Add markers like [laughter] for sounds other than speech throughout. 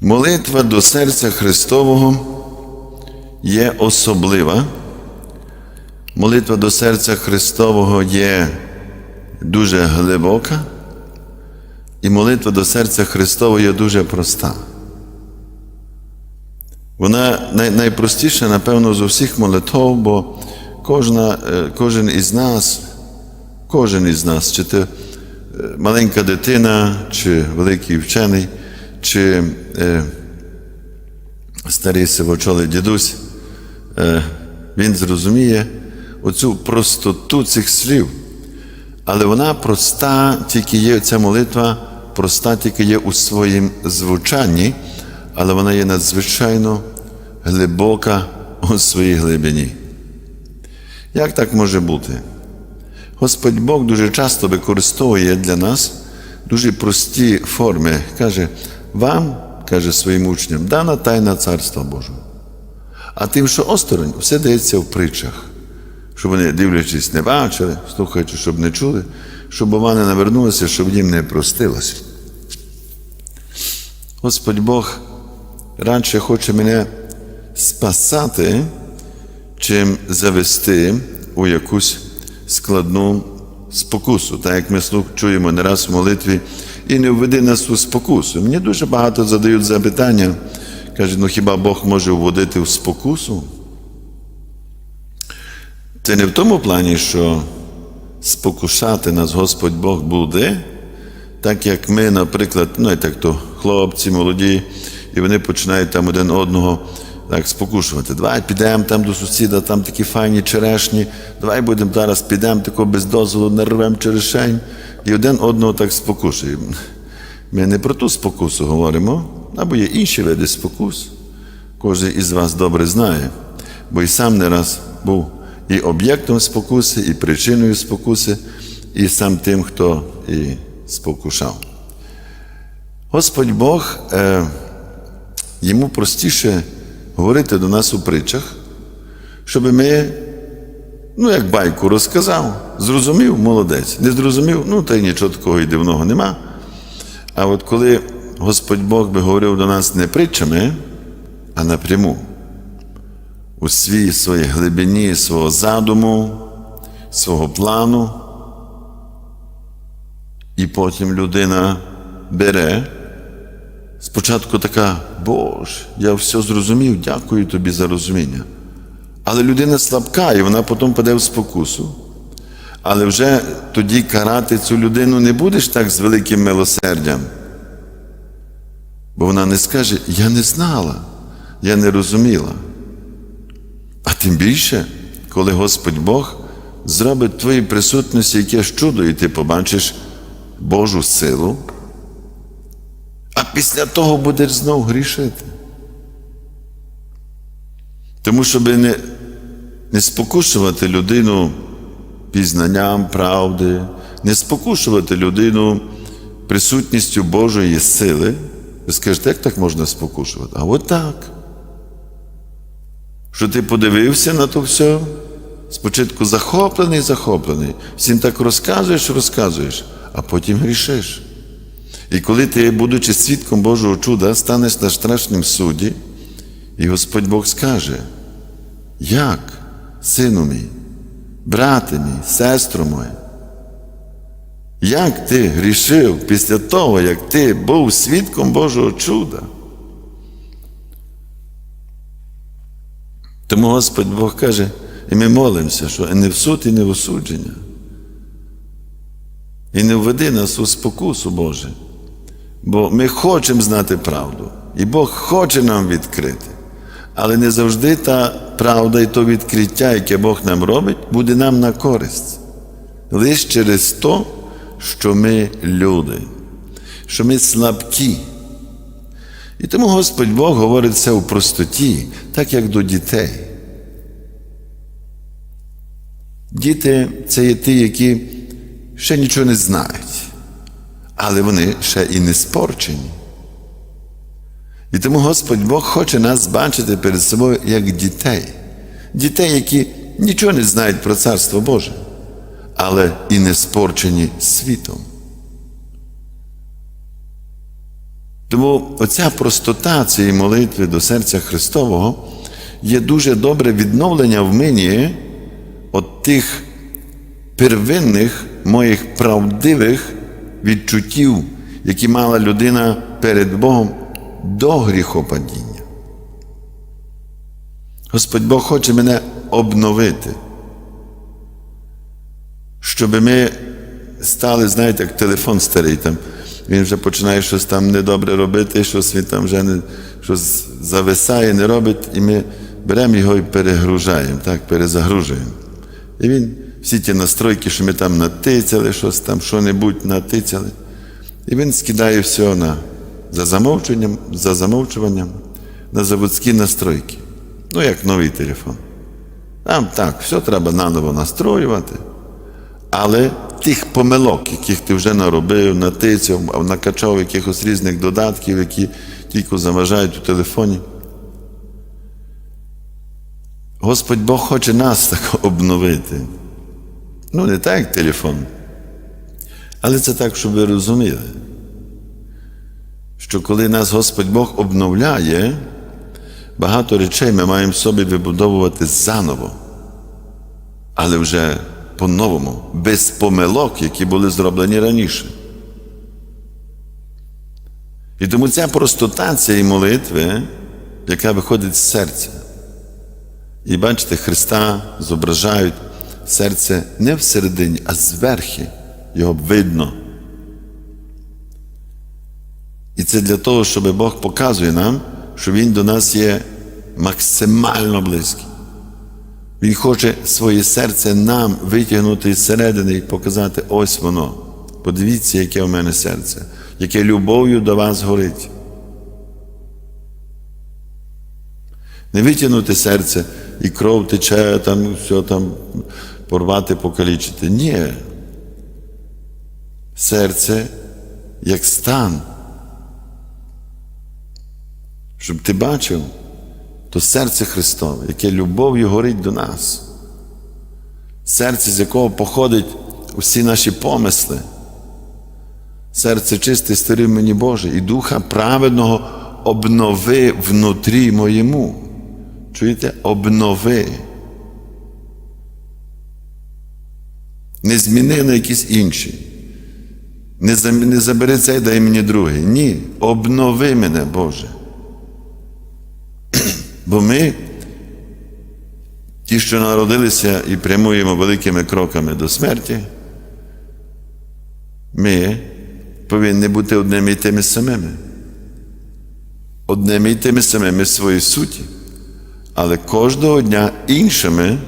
Молитва до серця Христового є особлива. Молитва до серця Христового є дуже глибока, і молитва до серця Христового є дуже проста. Вона най, найпростіша, напевно, з усіх молитв, бо кожна, е, кожен із нас, кожен із нас, чи ти е, маленька дитина, чи великий вчений, чи е, старий сивочолий дідусь, е, він зрозуміє оцю простоту цих слів. Але вона проста, тільки є ця молитва, проста тільки є у своїм звучанні, але вона є надзвичайно глибока у своїй глибині. Як так може бути? Господь Бог дуже часто використовує для нас дуже прості форми. Каже, вам, каже своїм учням, дана тайна Царства Божого. А тим, що осторонь, все дається в притчах, щоб вони, дивлячись, не бачили, слухаючи, щоб не чули, щоб вони не навернулися, щоб їм не простилося. Господь Бог радше хоче мене спасати, чим завести у якусь складну спокусу. Так як ми чуємо не раз в молитві, і не введи нас у спокусу. Мені дуже багато задають запитання. Кажуть, ну хіба Бог може вводити в спокусу? Це не в тому плані, що спокушати нас Господь Бог буде, так як ми, наприклад, ну і так то хлопці молоді, і вони починають там один одного так спокушувати. Давай підемо там до сусіда, там такі файні черешні, давай будемо зараз підемо тако без дозволу, нарвемо черешень, і один одного так спокушуємо. Ми не про ту спокусу говоримо, або є інші види спокус. Кожен із вас добре знає, бо і сам не раз був і об'єктом спокуси, і причиною спокуси, і сам тим, хто і спокушав. Господь Бог, е, йому простіше говорити до нас у притчах, щоб ми, ну, як байку розказав, зрозумів, молодець. Не зрозумів, ну, та й нічого такого і дивного нема. А от коли Господь Бог би говорив до нас не притчами, а напряму, у свій своїй глибині свого задуму, свого плану, і потім людина бере. Спочатку така, Боже, я все зрозумів, дякую тобі за розуміння. Але людина слабка, і вона потім паде в спокусу. Але вже тоді карати цю людину не будеш так з великим милосердям. Бо вона не скаже, я не знала, я не розуміла. А тим більше, коли Господь Бог зробить в твоїй присутності якесь чудо, і ти побачиш Божу силу, а після того будеш знов грішити. Тому, щоб не, не спокушувати людину пізнанням правди, не спокушувати людину присутністю Божої сили. Ви скажете, як так можна спокушувати? А от так. Що ти подивився на то все, спочатку захоплений, захоплений, всім так розказуєш, розказуєш, а потім грішиш. І коли ти, будучи свідком Божого чуда, станеш на страшнім суді, і Господь Бог скаже, як, сину мій, брате мій, сестро моя, як ти грішив після того, як ти був свідком Божого чуда? Тому Господь Бог каже, і ми молимося, що не в суд, і не в осудження. І не введи нас у спокусу, Боже. Бо ми хочемо знати правду, і Бог хоче нам відкрити. Але не завжди та правда і то відкриття, яке Бог нам робить, буде нам на користь. Лише через то, що ми люди, що ми слабкі. І тому Господь Бог говорить це у простоті, так як до дітей. Діти це є ті, які ще нічого не знають, але вони ще і не спорчені. І тому Господь Бог хоче нас бачити перед собою як дітей, дітей, які нічого не знають про Царство Боже, але і не спорчені світом. Тому оця простота цієї молитви до серця Христового є дуже добре відновлення в мені от тих первинних моїх правдивих відчуттів, які мала людина перед Богом до гріхопадіння. Господь Бог хоче мене обновити, щоб ми стали, знаєте, як телефон старий там. Він вже починає щось там недобре робити, щось він там вже не, щось зависає, не робить, і ми беремо його і перегружаємо, так, перезагружуємо. І він всі ті настройки, що ми там натицяли, щось там, що-небудь натицяли. І він скидає все на, за замовчуванням, за замовчуванням на заводські настройки. Ну, як новий телефон. Там так, все треба наново настроювати. Але тих помилок, яких ти вже наробив, натицяв, накачав якихось різних додатків, які тільки заважають у телефоні. Господь Бог хоче нас так обновити. Ну, не так, як телефон. Але це так, щоб ви розуміли, що коли нас Господь Бог обновляє, багато речей ми маємо собі вибудовувати заново, але вже по-новому, без помилок, які були зроблені раніше. І тому ця простота цієї молитви, яка виходить з серця. І бачите, Христа зображають серце не всередині, а зверхи. Його видно. І це для того, щоб Бог показує нам, що Він до нас є максимально близький. Він хоче своє серце нам витягнути з середини і показати ось воно. Подивіться, яке у мене серце, яке любов'ю до вас горить. Не витягнути серце і кров тече, там все там порвати, покалічити. Ні. Серце як стан. Щоб ти бачив, то серце Христове, яке любов'ю горить до нас, серце, з якого походять усі наші помисли, серце чисте, старий мені Боже, і Духа праведного обнови внутрі моєму. Чуєте? Обнови. Не зміни на якісь інші. Не забери цей, дай мені другий. Ні. Обнови мене, Боже. Бо ми, ті, що народилися і прямуємо великими кроками до смерті, ми повинні бути одними і тими самими. Одними і тими самими в своїй суті, але кожного дня іншими,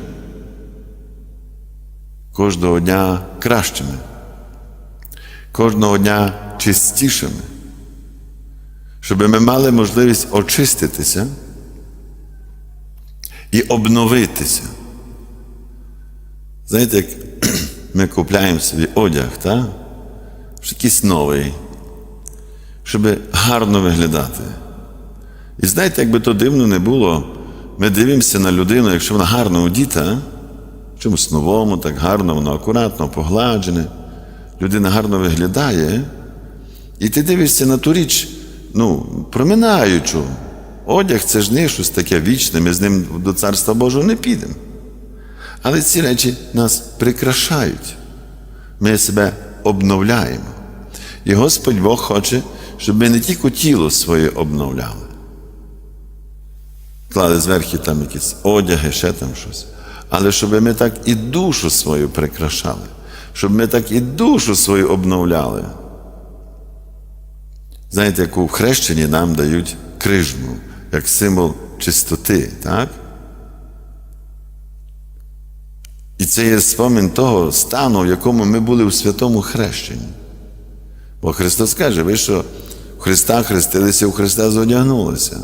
кожного дня кращими, кожного дня чистішими, щоб ми мали можливість очиститися і обновитися. Знаєте, як [clears throat] ми купляємо собі одяг, так? якийсь новий, щоб гарно виглядати. І знаєте, як би то дивно не було, ми дивимося на людину, якщо вона гарно одіта, чомусь новому, так гарно, воно акуратно, погладжене, людина гарно виглядає, і ти дивишся на ту річ, ну, проминаючу. Одяг це ж не щось таке вічне, ми з ним до Царства Божого не підемо. Але ці речі нас прикрашають. Ми себе обновляємо. І Господь Бог хоче, щоб ми не тільки тіло своє обновляли. Клали зверху там якісь одяги, ще там щось. Але щоб ми так і душу свою прикрашали, щоб ми так і душу свою обновляли. Знаєте, яку в хрещенні нам дають крижму як символ чистоти, так? І це є спомін того стану, в якому ми були у святому хрещенні. Бо Христос каже, ви що в Христа хрестилися, у Христа зодягнулися.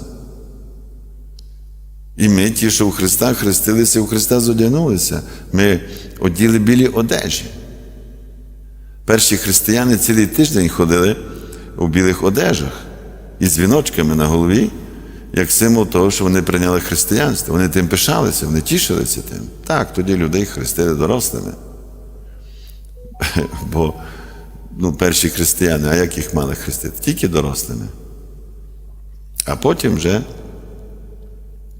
І ми, ті, що у Христа хрестилися, у Христа зодягнулися. Ми оділи білі одежі. Перші християни цілий тиждень ходили у білих одежах із віночками на голові як символ того, що вони прийняли християнство. Вони тим пишалися, вони тішилися тим. Так, тоді людей хрестили дорослими. [laughs] Бо ну, перші християни, а як їх мали хрестити? Тільки дорослими. А потім вже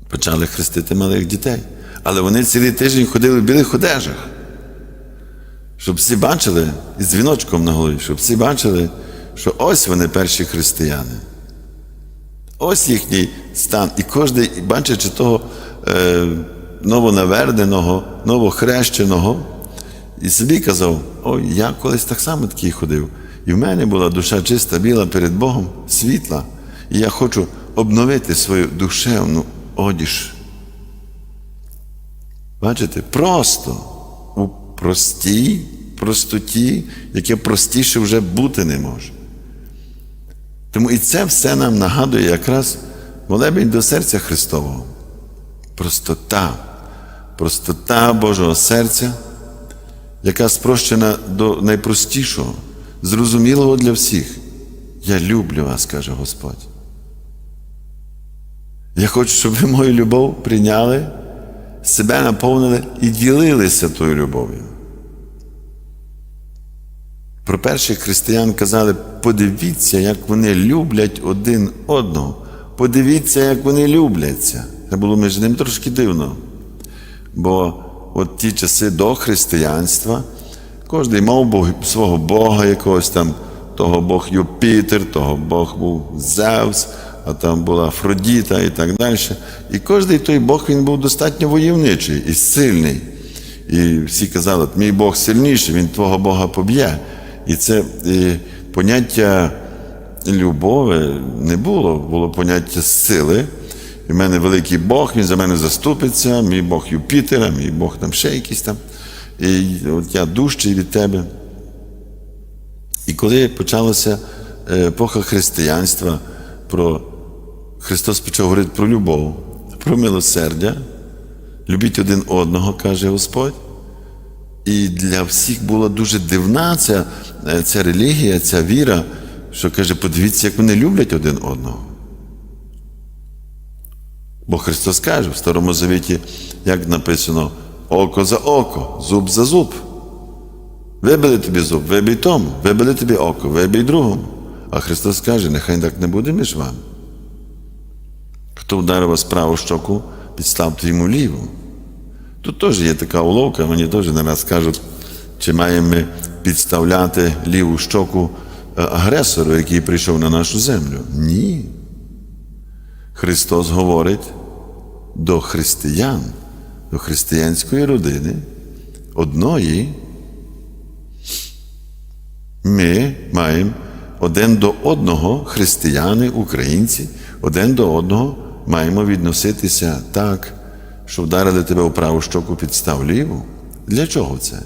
почали хрестити малих дітей. Але вони цілий тиждень ходили в білих одежах. Щоб всі бачили, із дзвіночком на голові, щоб всі бачили, що ось вони перші християни. Ось їхній стан. І кожен, бачачи того е, новонаверненого, новохрещеного, і собі казав: ой, я колись так само такий ходив. І в мене була душа чиста, біла перед Богом, світла. І я хочу обновити свою душевну одіж. Бачите, просто у простій простоті, яке простіше вже бути не може. Тому і це все нам нагадує якраз молебень до серця Христового. Простота, простота Божого серця, яка спрощена до найпростішого, зрозумілого для всіх. Я люблю вас, каже Господь. Я хочу, щоб ви мою любов прийняли, себе наповнили і ділилися тою любов'ю. Про перших християн казали, подивіться, як вони люблять один одного. Подивіться, як вони любляться. Це було між ним трошки дивно. Бо от ті часи до християнства кожен мав Бог, свого Бога якогось там, того Бог Юпітер, того Бог був Зевс, а там була Афродіта і так далі. І кожен той Бог він був достатньо войовничий і сильний. І всі казали, мій Бог сильніший, він твого Бога поб'є. І це і поняття любові не було, було поняття сили. І в мене великий Бог, він за мене заступиться, мій Бог Юпітера, мій Бог там ще якийсь там. І от я дужчий від тебе. І коли почалася епоха християнства, про Христос почав говорити про любов, про милосердя, любіть один одного, каже Господь. І для всіх була дуже дивна ця, ця релігія, ця віра, що каже, подивіться, як вони люблять один одного. Бо Христос каже в Старому Завіті, як написано, око за око, зуб за зуб. Вибили тобі зуб, вибий тому, вибили тобі око, вибий другому. А Христос каже, нехай так не буде між вами. Хто вдарив вас праву щоку, підставте йому ліву. Тут теж є така уловка, мені теж не раз кажуть, чи маємо ми підставляти ліву щоку агресору, який прийшов на нашу землю. Ні. Христос говорить до християн, до християнської родини одної. Ми маємо один до одного, християни, українці, один до одного маємо відноситися так, що вдарили тебе у праву щоку підстав ліву. Для чого це?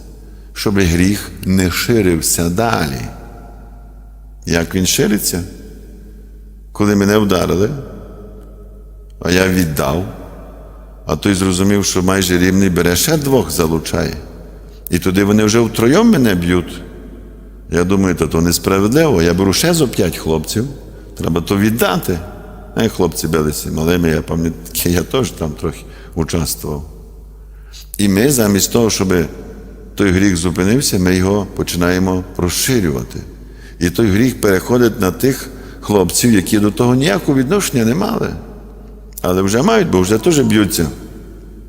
Щоб гріх не ширився далі. Як він шириться? Коли мене вдарили, а я віддав, а той зрозумів, що майже рівний бере ще двох залучає. І туди вони вже втроєм мене б'ють. Я думаю, то то несправедливо. Я беру ще зо п'ять хлопців, треба то віддати. А хлопці билися малими, я пам'ятаю, я теж там трохи участвував. І ми замість того, щоб той гріх зупинився, ми його починаємо розширювати. І той гріх переходить на тих хлопців, які до того ніякого відношення не мали. Але вже мають, бо вже теж б'ються.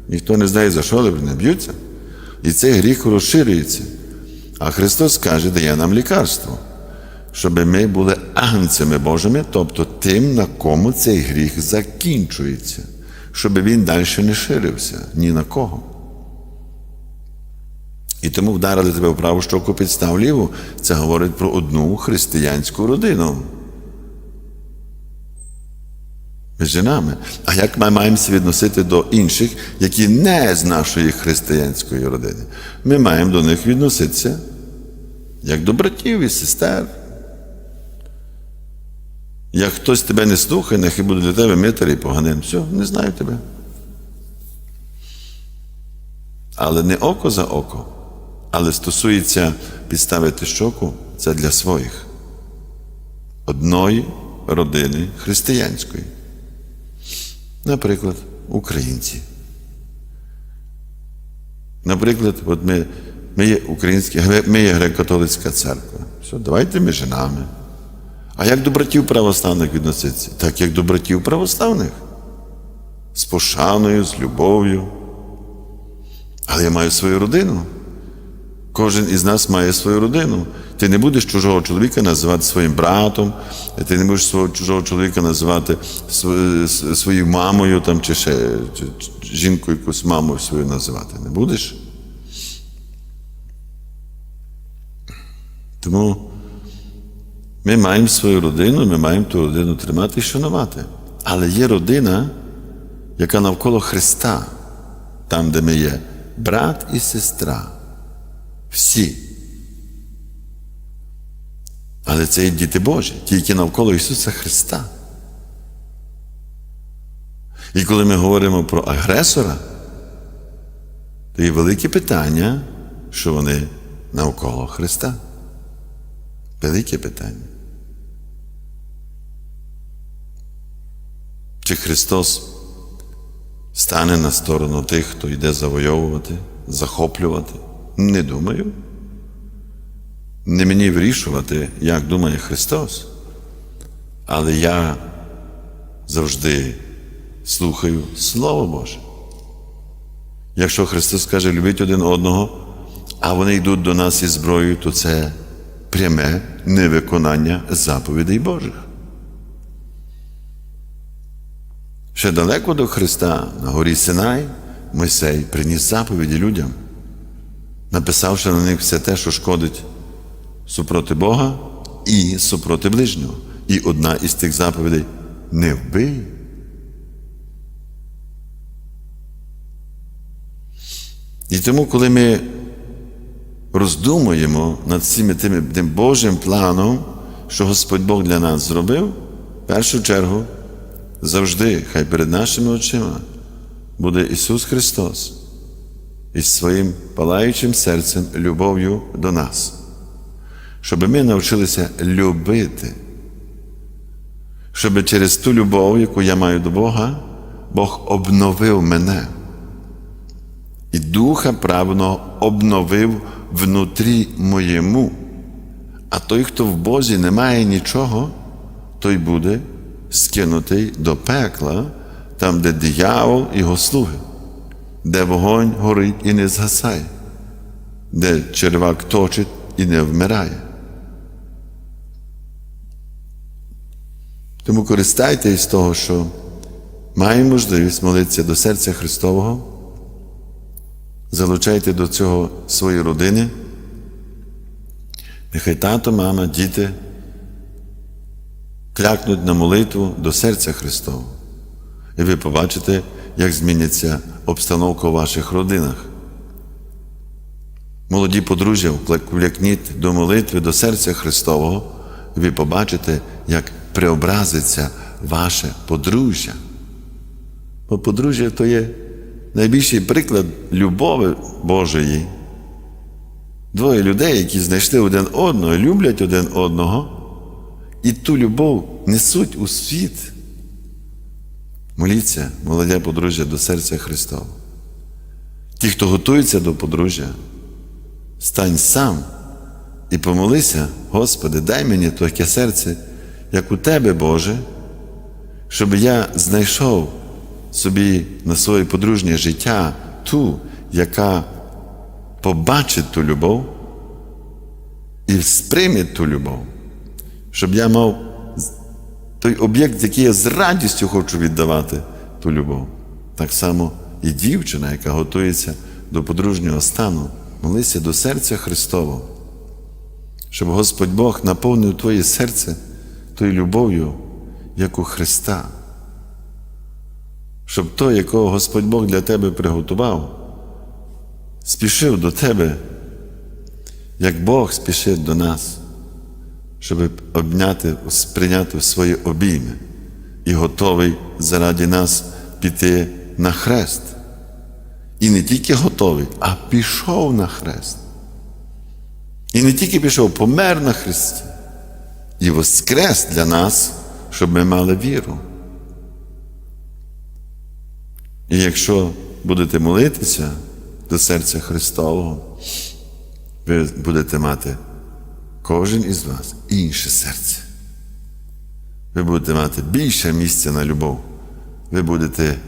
Ніхто не знає, за що, але не б'ються. І цей гріх розширюється. А Христос каже, дає нам лікарство, щоб ми були агнцями Божими, тобто тим, на кому цей гріх закінчується, щоб він далі не ширився ні на кого. І тому вдарили тебе в праву щоку підстав ліву. Це говорить про одну християнську родину. Між жінами. А як ми маємося відносити до інших, які не з нашої християнської родини? Ми маємо до них відноситися як до братів і сестер. Як хтось тебе не слухає, нехай буде для тебе митар і поганин. Все, не знаю тебе. Але не око за око, але стосується підставити щоку, це для своїх. Одної родини християнської. Наприклад, українці. Наприклад, от ми ми є українські, ми є греко-католицька церква. Все, давайте між нами. А як до братів православних відноситься? Так як до братів православних. З пошаною, з любов'ю. Але я маю свою родину. Кожен із нас має свою родину. Ти не будеш чужого чоловіка називати своїм братом, ти не будеш свого чужого чоловіка називати св- своєю мамою там, чи ще чи жінку якусь мамою свою називати. Не будеш? Тому ми маємо свою родину, ми маємо ту родину тримати і шанувати. Але є родина, яка навколо Христа, там, де ми є, брат і сестра. Всі. Але це є діти Божі, ті, які навколо Ісуса Христа. І коли ми говоримо про агресора, то є велике питання, що вони навколо Христа. Велике питання. Чи Христос стане на сторону тих, хто йде завойовувати, захоплювати? Не думаю. Не мені вирішувати, як думає Христос. Але я завжди слухаю Слово Боже. Якщо Христос каже, любіть один одного, а вони йдуть до нас із зброєю, то це пряме невиконання заповідей Божих. Ще далеко до Христа на горі Синай Мойсей приніс заповіді людям, написавши на них все те, що шкодить супроти Бога і супроти ближнього. І одна із тих заповідей не вбий. І тому, коли ми роздумуємо над цим тим, тим Божим планом, що Господь Бог для нас зробив, в першу чергу завжди, хай перед нашими очима буде Ісус Христос із своїм палаючим серцем, любов'ю до нас, щоб ми навчилися любити, щоб через ту любов, яку я маю до Бога, Бог обновив мене. І духа правного обновив внутрі моєму. А той, хто в Бозі не має нічого, той буде скинутий до пекла, там, де диявол і його слуги, де вогонь горить і не згасає, де червак точить і не вмирає. Тому користайтесь того, що маємо можливість молитися до серця Христового. Залучайте до цього свої родини. Нехай тато, мама, діти клякнуть на молитву до серця Христового. І ви побачите, як зміниться обстановка у ваших родинах. Молоді подружжя, влякніть до молитви до серця Христового, і ви побачите, як преобразиться ваше подружжя. Бо подружжя то є найбільший приклад любові Божої. Двоє людей, які знайшли один одного, люблять один одного, і ту любов несуть у світ. Моліться, молоде подружжя, до серця Христова. Ті, хто готується до подружжя, стань сам і помолися, Господи, дай мені таке серце, як у Тебе, Боже, щоб я знайшов собі на своє подружнє життя ту, яка побачить ту любов і сприйме ту любов, щоб я мав той об'єкт, який я з радістю хочу віддавати ту любов. Так само і дівчина, яка готується до подружнього стану, молися до серця Христового, щоб Господь Бог наповнив твоє серце тою любов'ю, як у Христа щоб той, якого Господь Бог для тебе приготував, спішив до тебе, як Бог спішить до нас, щоб обняти, сприйняти в свої обійми і готовий заради нас піти на хрест. І не тільки готовий, а пішов на хрест. І не тільки пішов, помер на хресті, і воскрес для нас, щоб ми мали віру. І якщо будете молитися до серця Христового, ви будете мати кожен із вас інше серце. ви будете мати більше місця на любов. Ви будете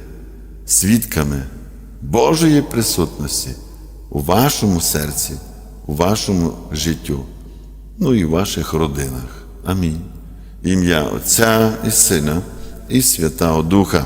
свідками Божої присутності у вашому серці, у вашому життю, ну і в ваших родинах. Амінь. Ім'я Отця і Сина і Святого Духа.